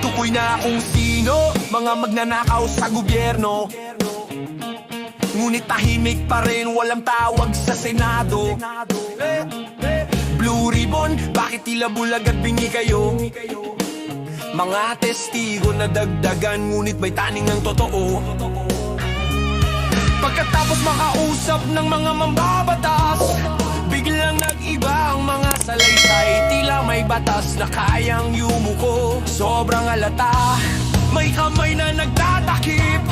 Tukoy na kung sino Mga magnanakaw sa gobyerno. Ngunit tahimik pa rin Walang tawag sa Senado. Blue ribbon Bakit tila bulag at bingi kayo? Mga testigo na dagdagan Ngunit may taning ng totoo. Pagkatapos makausap ng mga mambabatas Biglang nag-iba ang mga salaysay. Tila may batas na kayang yumuko. Sobrang alata. May kamay na nagtatakip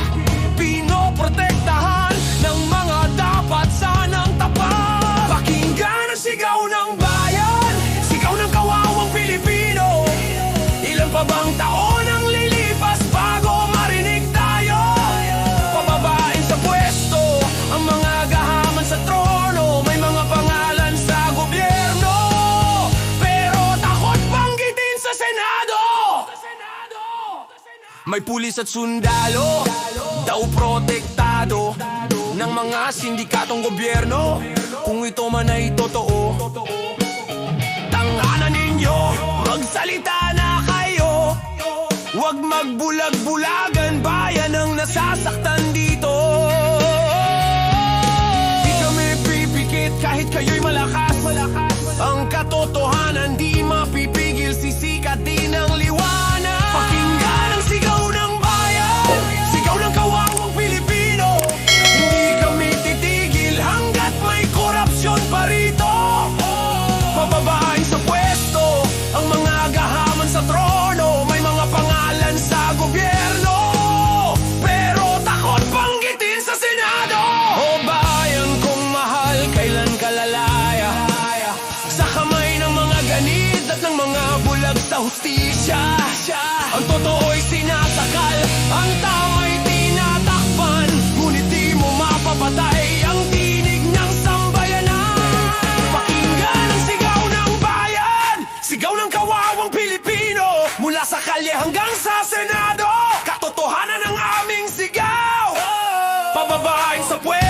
May pulis at sundalo Daw protektado Ng mga sindikatong gobyerno. Kung ito man ay totoo Tanganan ninyo Magsalita na kayo. Huwag magbulag-bulagan Bayan ang nasasaktan dito siya, siya. Ang totoo'y sinasakal Ang tama'y tinatakpan. Ngunit di mo mapapatay Ang tinig ng sambayanan. Pakinggan ang sigaw ng bayan Sigaw ng kawawang Pilipino. Mula sa kalye hanggang sa Senado Katotohanan ang aming sigaw. Pababain sa puwede